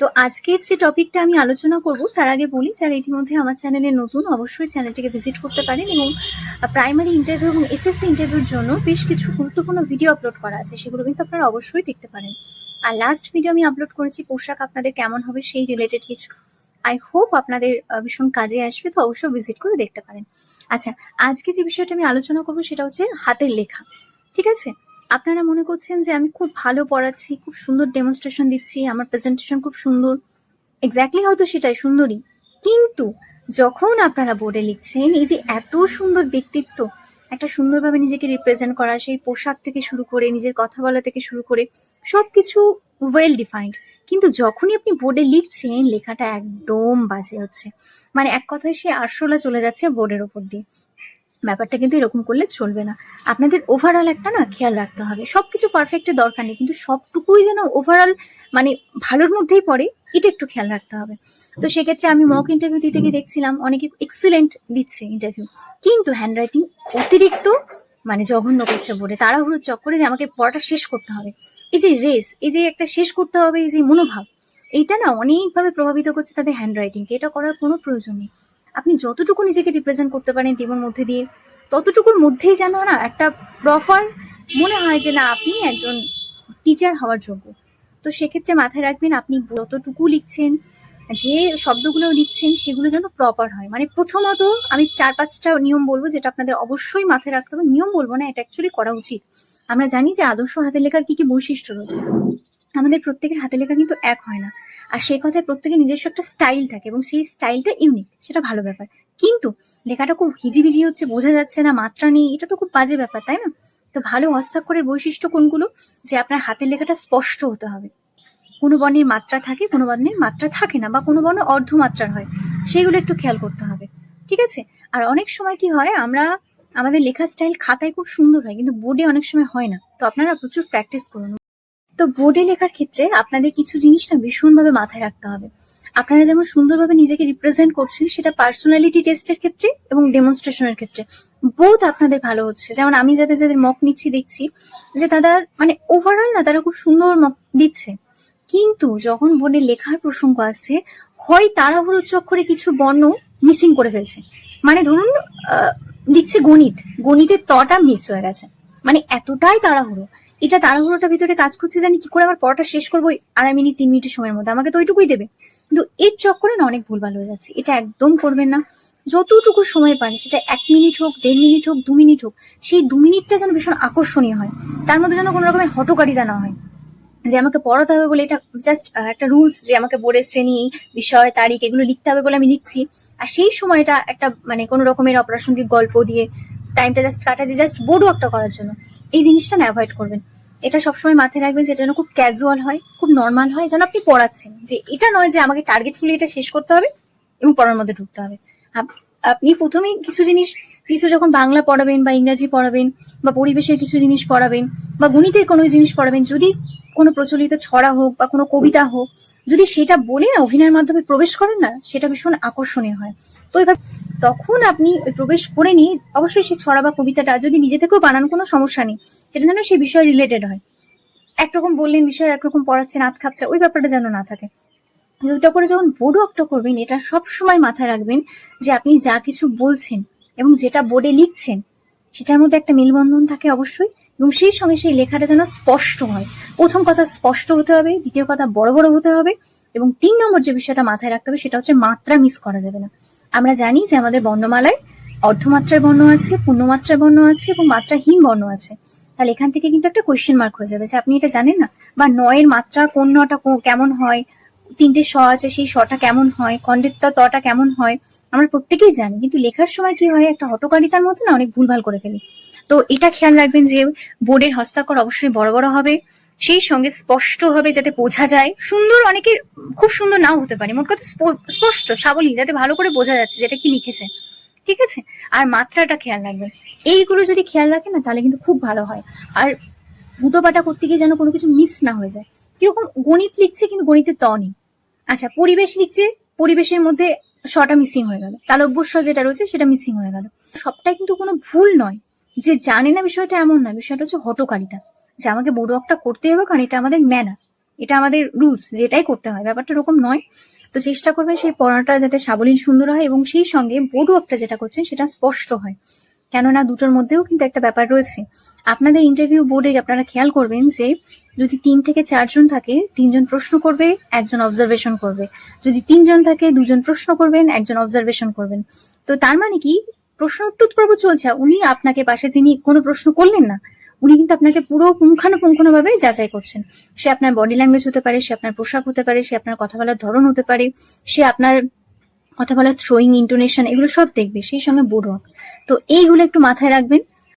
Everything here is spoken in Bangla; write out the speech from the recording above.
তো আজকের যে টপিকটা আমি আলোচনা করব, তার আগে বলি, যারা ইতিমধ্যে আমার চ্যানেলে নতুন, অবশ্যই চ্যানেলটিকে ভিজিট করতে পারেন এবং প্রাইমারি ইন্টারভিউ এবং এসএসসি ইন্টারভিউর জন্য বেশ কিছু গুরুত্বপূর্ণ ভিডিও আপলোড করা আছে, সেগুলো কিন্তু আপনারা অবশ্যই দেখতে পারেন। আর লাস্ট ভিডিও আমি আপলোড করেছি, পোশাক আপনাদের কেমন হবে সেই রিলেটেড কিছু। আই হোপ আপনাদের ভীষণ কাজে আসবে, তো অবশ্যই ভিজিট করে দেখতে পারেন। আচ্ছা আজকে যে বিষয়টা আমি আলোচনা করব, সেটা হচ্ছে হাতের লেখা, ঠিক আছে? আপনারা মনে করছেন যে আমি খুব ভালো পড়াচ্ছি, খুব সুন্দর ডেমনস্ট্রেশন দিচ্ছি, আমার প্রেজেন্টেশন খুব সুন্দর। এক্স্যাক্টলি হয়তো সেটাই সুন্দরই কিন্তু যখন আপনারা বোর্ডে লিখছেন, এই যে এত সুন্দর ব্যক্তিত্ব, একটা সুন্দরভাবে নিজেকে রিপ্রেজেন্ট করা, সেই পোশাক থেকে শুরু করে, নিজের কথা বলা থেকে শুরু করে, সবকিছু ওয়েল ডিফাইন্ড কিন্তু যখনই আপনি বোর্ডে লিখছেন, লেখাটা একদম বাজে হচ্ছে। মানে এক কথায় সে আরশোলা চলে যাচ্ছে বোর্ডের ওপর দিয়ে। ব্যাপারটা কিন্তু এরকম করলে চলবে না। আপনাদের ওভারঅল একটা না খেয়াল রাখতে হবে। সব কিছু পারফেক্টের দরকার নেই, কিন্তু সবটুকুই যেন ওভারঅল মানে ভালোর মধ্যেই পড়ে, এটা একটু খেয়াল রাখতে হবে। তো সেক্ষেত্রে আমি মক ইন্টারভিউ দিতে গিয়ে দেখছিলাম, অনেকে এক্সিলেন্ট দিচ্ছে ইন্টারভিউ কিন্তু হ্যান্ডরাইটিং অতিরিক্ত মানে জঘন্য করছে বলে তাড়াহুড়োর চক্করে যে আমাকে পড়াটা শেষ করতে হবে। এই যে রেস এই যে একটা শেষ করতে হবে, এই যে মনোভাব, এইটা না অনেকভাবে প্রভাবিত করছে তাদের হ্যান্ডরাইটিংকে এটা করার কোনো প্রয়োজন নেই। আপনি যতটুকু নিজেকে রিপ্রেজেন্ট করতে পারেন টিমের মধ্যে দিয়ে, ততটুকুর মধ্যেই যেন না একটা প্রপার মনে হয় যে না, আপনি একজন টিচার হওয়ার যোগ্য। তো সেক্ষেত্রে মাথায় রাখবেন, আপনি যতটুকু লিখছেন, যে শব্দগুলো লিখছেন, সেগুলো যেন প্রপার হয়। মানে প্রথমত আমি চার পাঁচটা নিয়ম বলব যেটা আপনাদের অবশ্যই মাথায় রাখতে হবে। নিয়ম বলব না, এটা অ্যাকচুয়ালি করা উচিত। আমরা জানি যে আদর্শ হাতের লেখার কি কি বৈশিষ্ট্য রয়েছে। আমাদের প্রত্যেকের হাতে লেখা কিন্তু এক হয় না। আর সেই কথায় প্রত্যেকের নিজস্ব একটা স্টাইল থাকে এবং সেই স্টাইলটা ইউনিক সেটা ভালো ব্যাপার। কিন্তু লেখাটা খুব হিজিবিজি হচ্ছে, বোঝা যাচ্ছে না, মাত্রা নেই, এটা তো খুব বাজে ব্যাপার, তাই না? তো ভালো হস্তাক্ষরের বৈশিষ্ট্য কোনগুলো? যে আপনার হাতের লেখাটা স্পষ্ট হতে হবে। কোনো বর্ণের মাত্রা থাকে, কোনো বর্ণের মাত্রা থাকে না, বা কোনো বর্ণ অর্ধমাত্রার হয়, সেইগুলো একটু খেয়াল করতে হবে, ঠিক আছে? আর অনেক সময় কি হয়, আমরা, আমাদের লেখার স্টাইল খাতায় খুব সুন্দর হয়, কিন্তু বোর্ডে অনেক সময় হয় না। তো আপনারা প্রচুর প্র্যাকটিস করুন। তো বোর্ডে লেখার ক্ষেত্রে আপনাদের কিছু জিনিসটা ভীষণভাবে মাথায় রাখতে হবে। আপনারা যেমন সুন্দরভাবে নিজেকে রিপ্রেজেন্ট করছেন, সেটা পার্সোনালিটি টেস্টের ক্ষেত্রে এবং ডেমনস্ট্রেশনের ক্ষেত্রে। বোধ আপনাদের ভালো হচ্ছে। যেমন আমি যাদের যাদের মক নিচ্ছি, দেখছি যে তাদের মানে ওভারঅল না, তারা খুব সুন্দর মক দিচ্ছে। কিন্তু যখন বোর্ডে লেখার প্রসঙ্গ আসছে, হয় তাড়াহুড়ো চক্করে কিছু বর্ণ মিসিং করে ফেলছে। মানে ধরুন লিখছে গণিত। গণিতের তটা মিস হয়ে গেছে। মানে এতটাই তাড়াহুড়ো। এটা তাড়াহুড়োটা ভিতরে কাজ করছে আমি কি করে আমার পড়াটা শেষ করব? আড়াই মিনিট, তিন মিনিটের সময়ের মধ্যে। আমাকে তো ওইটুকুই দেবে। কিন্তু এর চক্করে না অনেক ভুলভাল হয়ে যাচ্ছে। এটা একদম করবেন না। যতটুকু সময় পান সেটা এক মিনিট হোক, দেড় মিনিট হোক, দু মিনিট হোক, সেই দু মিনিটটা যেন ভীষণ আকর্ষণীয় হয়। তার মধ্যে যেন কোনো রকমের হটকারিতা না হয়। যে আমাকে পড়াতে হবে বলে এটা জাস্ট একটা রুলস যে আমাকে বোর্ডের শ্রেণি, বিষয়, তারিখ, এগুলো লিখতে হবে বলে আমি লিখছি। আর সেই সময়টা একটা মানে কোনো রকমের অপ্রাসঙ্গিক গল্প দিয়ে টাইমটা জাস্ট কাটা যে জাস্ট বোর্ড ওয়ার্কটা করার জন্য। এই জিনিসটা না অ্যাভয়েড করবেন। এটা সবসময় মাথায় রাখবেন যেটা যেন খুব ক্যাজুয়াল হয়, খুব নর্মাল হয়, যেন আপনি পড়াচ্ছেন। যে এটা নয় যে আমাকে টার্গেটফুলি এটা শেষ করতে হবে এবং পড়ার মধ্যে ঢুকতে হবে। আপনি প্রথমেই কিছু জিনিস, কিছু যখন বাংলা পড়াবেন বা ইংরাজি পড়াবেন বা পরিবেশের কিছু জিনিস পড়াবেন বা গণিতের কোনো জিনিস পড়াবেন, যদি কোনো প্রচলিত ছড়া হোক বা কোনো কবিতা হোক, যদি সেটা বলে না, অভিনয়ের মাধ্যমে প্রবেশ করেন না, সেটা ভীষণ আকর্ষণীয় হয়। তো এবার তখন আপনি ওই প্রবেশ করে নিয়ে অবশ্যই সেই ছড়া বা কবিতাটা যদি নিজে থেকেও বানান, কোনো সমস্যা নেই। সেটা যেন সেই বিষয় রিলেটেড হয়। একরকম বললেন, বিষয় একরকম পড়াচ্ছেন আত খাপছে ওই ব্যাপারটা যেন না থাকে। দুইটা করে যখন বোর্ড ওয়ার্কটা করবেন, এটা সব সময় মাথায় রাখবেন যে আপনি যা কিছু বলছেন এবং যেটা বোর্ডে লিখছেন, সেটার মধ্যে একটা মেলবন্ধন থাকে অবশ্যই এবং সেই সঙ্গে সেই লেখাটা যেন স্পষ্ট হয়। প্রথম কথা স্পষ্ট হতে হবে, দ্বিতীয় কথা বড় বড় হতে হবে এবং তিন নম্বর যে বিষয়টা মাথায় রাখতে হবে সেটা হচ্ছে মাত্রা মিস করা যাবে না। আমরা জানি যে আমাদের বর্ণমালায় অর্ধমাত্রার বর্ণ আছে, পূর্ণমাত্রার বর্ণ আছে এবং মাত্রাহীন বর্ণ আছে। তাহলে এখান থেকে কিন্তু একটা কোয়েশ্চেন মার্ক হয়ে যাবে যে আপনি এটা জানেন না? বা নয়ের মাত্রা কোন নটা কেমন হয়? তিনটে স আছে, সেই শটা কেমন হয়, খণ্ডের তটা কেমন হয়, আমরা প্রত্যেকেই জানি। কিন্তু লেখার সময় কি হয়, একটা হটকারিতার মধ্যে না অনেক ভুলভাল করে ফেলি। তো এটা খেয়াল রাখবেন যে, বোর্ডের হস্তাক্ষর অবশ্যই বড় বড় হবে। সেই সঙ্গে স্পষ্ট হবে যাতে বোঝা যায়, সুন্দর অনেকের খুব সুন্দর নাও হতে পারে। মোট কথা স্পষ্ট, সাবলীল, যাতে ভালো করে বোঝা যাচ্ছে যেটা কি লিখেছে। ঠিক আছে? আর মাত্রাটা খেয়াল রাখবেন। এইগুলো যদি খেয়াল রাখে না, তাহলে কিন্তু খুব ভালো হয়। আর হুটোপাটা করতে গিয়ে যেন কোনো কিছু মিস না হয়ে যায়। কীরকম গণিত লিখছে কিন্তু গণিতের ত নেই। আচ্ছা পরিবেশ লিখছে, পরিবেশের মধ্যে শটা মিসিং হয়ে গেল। তালব্যস্ব যেটা রয়েছে সেটা মিসিং হয়ে গেল। সবটাই কিন্তু কোনো ভুল নয়। যে জানে না বিষয়টা এমন না, বিষয়টা হচ্ছে হটকারিতা। যে আমাকে বোর্ড ওয়ার্কটা করতে হবে কারণ এটা আমাদের ম্যানার এটা আমাদের রুলস যেটাই করতে হয়। ব্যাপারটা এরকম নয়। তো চেষ্টা করবেন সেই পড়াটা যাতে সাবলীল সুন্দর হয় এবং সেই সঙ্গে বোর্ড ওয়ার্কটা যেটা করছেন সেটা স্পষ্ট হয়। কেননা দুটোর মধ্যেও কিন্তু একটা ব্যাপার রয়েছে। আপনাদের ইন্টারভিউ বোর্ডে আপনারা খেয়াল করবেন যে, যদি তিন থেকে চারজন থাকে, তিনজন প্রশ্ন করবে, একজন অবজারভেশন করবে। যদি তিনজন থাকে, দুজন প্রশ্ন করবেন, একজন অবজারভেশন করবেন। তো তার মানে কি, প্রশ্ন উত্তর পর্ব চলছে উনি আপনাকে পাশে যিনি কোনো প্রশ্ন করলেন না, উনি কিন্তু আপনাকে পুরো পুঙ্খানুপুঙ্খানুভাবে যাচাই করছেন। সে আপনার বডি ল্যাঙ্গুয়েজ হতে পারে, সে আপনার পোশাক হতে পারে, সে আপনার কথা বলার ধরন হতে পারে, সে আপনার কথা বলার থ্রোয়িং ইন্টোনেশন এগুলো সব দেখবে, সেই সঙ্গে বোর্ড ওয়ার্ক তো এইগুলো একটু মাথায় রাখবেন।